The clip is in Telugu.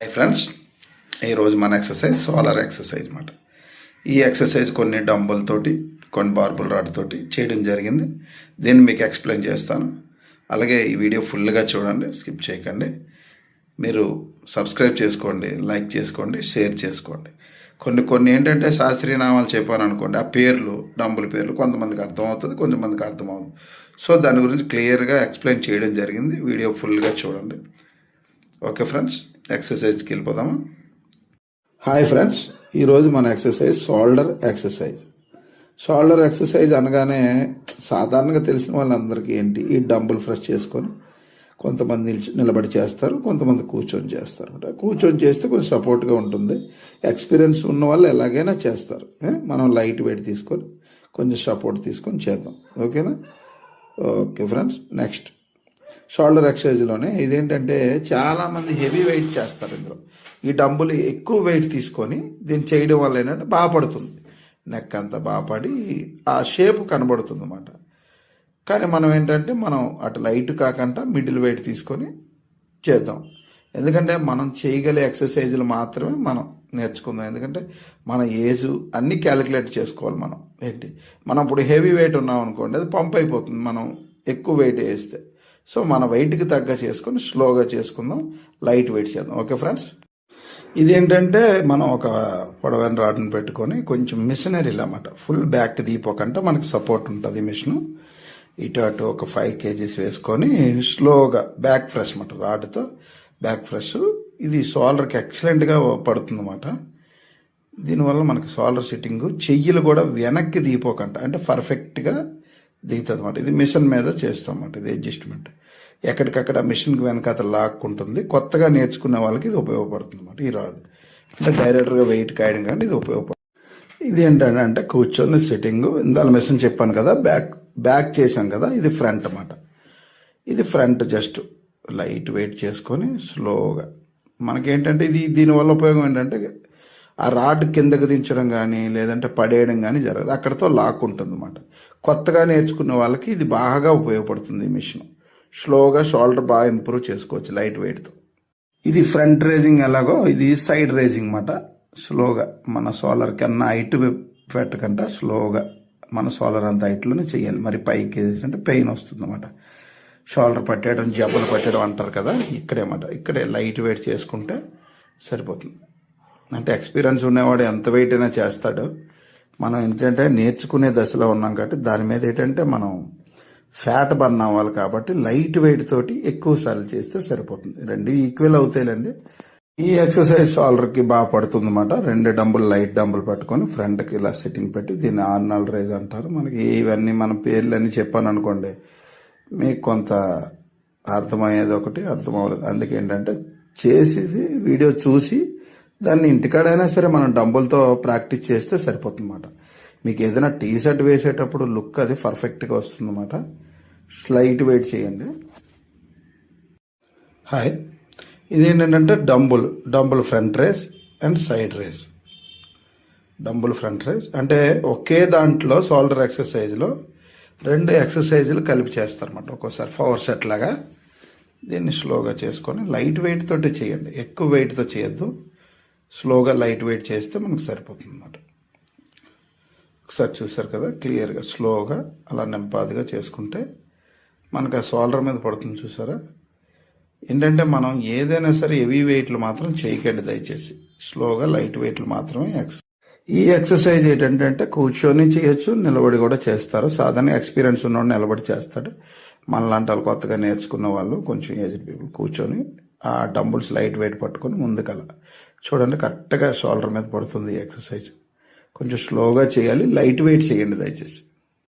హాయ్ ఫ్రెండ్స్ ఈరోజు మన ఎక్సర్సైజ్ సోలార్ ఎక్సర్సైజ్ అనమాట ఈ ఎక్సర్సైజ్ కొన్ని డంబుల్ తోటి కొన్ని బార్బుల్ రాడ్ తోటి చేయడం జరిగింది. దీన్ని మీకు ఎక్స్ప్లెయిన్ చేస్తాను. అలాగే ఈ వీడియో ఫుల్గా చూడండి స్కిప్ చేయకండి. మీరు సబ్స్క్రైబ్ చేసుకోండి లైక్ చేసుకోండి షేర్ చేసుకోండి. కొన్ని కొన్ని ఏంటంటే శాస్త్రీయ నామాలు చెప్పాను అనుకోండి ఆ పేర్లు డంబుల్ పేర్లు కొంతమందికి అర్థమవుతుంది కొంతమందికి అర్థమవుతుంది సో దాని గురించి క్లియర్గా ఎక్స్ప్లెయిన్ చేయడం జరిగింది. వీడియో ఫుల్గా చూడండి. ఓకే ఫ్రెండ్స్ ఎక్సర్సైజ్కి వెళ్ళిపోదామా? హాయ్ ఫ్రెండ్స్ ఈరోజు మన exercise shoulder exercise shoulder exercise అనగానే సాధారణంగా తెలిసిన వాళ్ళందరికీ ఏంటి? ఈ డంబుల్ ఫ్రెష్ చేసుకొని కొంతమంది నిలిచి నిలబడి చేస్తారు కొంతమంది కూర్చొని చేస్తారు. అనమాట కూర్చొని చేస్తే కొంచెం సపోర్ట్గా ఉంటుంది. ఎక్స్పీరియన్స్ ఉన్న వాళ్ళు ఎలాగైనా చేస్తారు. మనం లైట్ వెయిట్ తీసుకొని కొంచెం సపోర్ట్ తీసుకొని చేద్దాం. ఓకేనా ఓకే ఫ్రెండ్స్ నెక్స్ట్ షోల్డర్ ఎక్సర్సైజ్లోనే ఇదేంటంటే చాలామంది హెవీ వెయిట్ చేస్తారు ఇందులో. ఈ డంబుల్ ఎక్కువ వెయిట్ తీసుకొని దీన్ని చేయడం వల్ల ఏంటంటే బాగుపడుతుంది నెక్ అంతా బాగుపడి ఆ షేప్ కనబడుతుంది అన్నమాట కానీ మనం ఏంటంటే మనం అటు లైట్ కాకుండా మిడిల్ వెయిట్ తీసుకొని చేద్దాం. ఎందుకంటే మనం చేయగలే ఎక్సర్సైజులు మాత్రమే మనం నేర్చుకుందాం. ఎందుకంటే మన ఏజ్ అన్నీ క్యాలిక్యులేట్ చేసుకోవాలి మనం. ఏంటి? మనం ఇప్పుడు హెవీ వెయిట్ ఉన్నాం అనుకోండి అది పంప్ అయిపోతుంది మనం ఎక్కువ వెయిట్ వేస్తే. సో మన వెయిట్కి తగ్గ చేసుకొని స్లోగా చేసుకుందాం. లైట్ వెయిట్ చేద్దాం. ఓకే ఫ్రెండ్స్ ఇదేంటంటే మనం ఒక పొడవైన రాడ్ని పెట్టుకొని కొంచెం మిషనరీ అన్నమాట. ఫుల్ బ్యాక్ దీపోకంటే మనకి సపోర్ట్ ఉంటుంది మిషన్ ఇటు అటు ఒక ఫైవ్ కేజీస్ వేసుకొని స్లోగా బ్యాక్ ఫ్రెష్ అనమాట రాడ్తో బ్యాక్ ఫ్రెష్ ఇది సోలర్కి ఎక్సలెంట్గా పడుతుంది అన్నమాట దీనివల్ల మనకి సోలర్ సిట్టింగ్ చెయ్యిలు కూడా వెనక్కి దిగిపోకంట అంటే పర్ఫెక్ట్గా దిగుతుంది అనమాట ఇది మిషన్ మీద చేస్తాం అన్నమాట ఇది అడ్జస్ట్మెంట్. ఎక్కడికక్కడ మిషన్కి వెనకాత లాక్కుంటుంది కొత్తగా నేర్చుకునే వాళ్ళకి ఇది ఉపయోగపడుతుంది అనమాట ఈ రాడ్. అంటే డైరెక్ట్గా వెయిట్ కాయడం కానీ ఇది ఉపయోగపడుతుంది. ఇది ఏంటంటే అంటే కూర్చొని సిట్టింగ్ ఇందాల మిషన్ చెప్పాను కదా బ్యాక్ బ్యాక్ చేశాం కదా ఇది ఫ్రంట్ అన్నమాట. ఇది ఫ్రంట్ జస్ట్ లైట్ వెయిట్ చేసుకొని స్లోగా. మనకేంటంటే ఇది దీనివల్ల ఉపయోగం ఏంటంటే ఆ రాడ్ కిందకు దించడం కానీ లేదంటే పడేయడం కానీ జరగదు. అక్కడతో లాక్ ఉంటుంది అనమాట కొత్తగా నేర్చుకున్న వాళ్ళకి ఇది బాగా ఉపయోగపడుతుంది ఈ మిషన్. స్లోగా షోల్డర్ బాగా ఇంప్రూవ్ చేసుకోవచ్చు లైట్ వెయిట్తో ఇది ఫ్రంట్ రేజింగ్ ఎలాగో ఇది సైడ్ రేజింగ్ అనమాట స్లోగా మన సోలార్ కన్నా హైట్ పెట్టకుండా స్లోగా మన సోలార్ అంత హైట్లోనే చేయాలి. మరి పైకి వేసినట్టే పెయిన్ వస్తుంది అనమాట షోల్డర్ పట్టేయడం జబ్బులు పట్టేయడం అంటారు కదా ఇక్కడే అన్నమాట. ఇక్కడే లైట్ వెయిట్ చేసుకుంటే సరిపోతుంది. అంటే ఎక్స్పీరియన్స్ ఉన్నవాడు ఎంత వెయిట్ అయినా చేస్తాడు. మనం ఏంటంటే నేర్చుకునే దశలో ఉన్నాం కాబట్టి దాని మీద ఏంటంటే మనం ఫ్యాట్ బర్న్ అవ్వాలి కాబట్టి లైట్ వెయిట్ తోటి ఎక్కువ సార్లు చేస్తే సరిపోతుంది. రెండు ఈక్వల్ అవుతాయిలండి. ఈ ఎక్సర్సైజ్ షోల్డర్కి బాగా పడుతుంది అనమాట రెండు డంబుల్ లైట్ డంబుల్ పట్టుకొని ఫ్రంట్కి ఇలా సిట్టింగ్ పెట్టి దీన్ని ఆర్నల్ రైజ్ అంటారు. మనకి ఇవన్నీ మన పేర్లన్నీ చెప్పాను అనుకోండి మీకు కొంత అర్థమయ్యేది ఒకటి అర్థం అవ్వలేదు అందుకేంటంటే చేసేది వీడియో చూసి దాన్ని ఇంటికాడైనా సరే మనం డంబుల్తో ప్రాక్టీస్ చేస్తే సరిపోతుందన్నమాట. మీకు ఏదైనా టీ షర్ట్ వేసేటప్పుడు లుక్ అది పర్ఫెక్ట్గా వస్తుందన్నమాట. స్లైట్ వెయిట్ చేయండి. హాయ్. ఇదేంటంటే dumbbell dumbbell front raise and side raise. Dumbbell front raise అంటే ఒకే దాంట్లో షోల్డర్ ఎక్సర్సైజ్లో రెండు ఎక్సర్సైజులు కలిపి చేస్తారన్నమాట. ఒక్కోసారి పవర్ సెట్ లాగా దీన్ని స్లోగా చేసుకొని లైట్ వెయిట్ తోటి చేయండి. ఎక్కువ వెయిట్తో చేయొద్దు. స్లోగా లైట్ వెయిట్ చేస్తే మనకు సరిపోతుంది అన్నమాట ఒకసారి చూసారు కదా క్లియర్గా స్లోగా అలా నింపాదిగా చేసుకుంటే మనకు ఆ సోలర్ మీద పడుతుంది చూసారా? ఏంటంటే మనం ఏదైనా సరే హెవీ వెయిట్లు మాత్రం చేయకండి దయచేసి. స్లోగా లైట్ వెయిట్లు మాత్రమే ఎక్సర్సైజ్ ఈ ఎక్సర్సైజ్ ఏంటంటే కూర్చొని చేయొచ్చు నిలబడి కూడా చేస్తారు. సాధారణ ఎక్స్పీరియన్స్ ఉన్నవాడు నిలబడి చేస్తాడు. మనలాంటి వాళ్ళు కొత్తగా నేర్చుకున్న వాళ్ళు కొంచెం ఏజ్డ్ పీపుల్ కూర్చొని డంబుల్స్ లైట్ వెయిట్ పట్టుకొని ముందుకల. చూడండి కరెక్ట్గా షోల్డర్ మీద పడుతుంది ఎక్సర్సైజ్. కొంచెం స్లోగా చేయాలి లైట్ వెయిట్ చేయండి దయచేసి.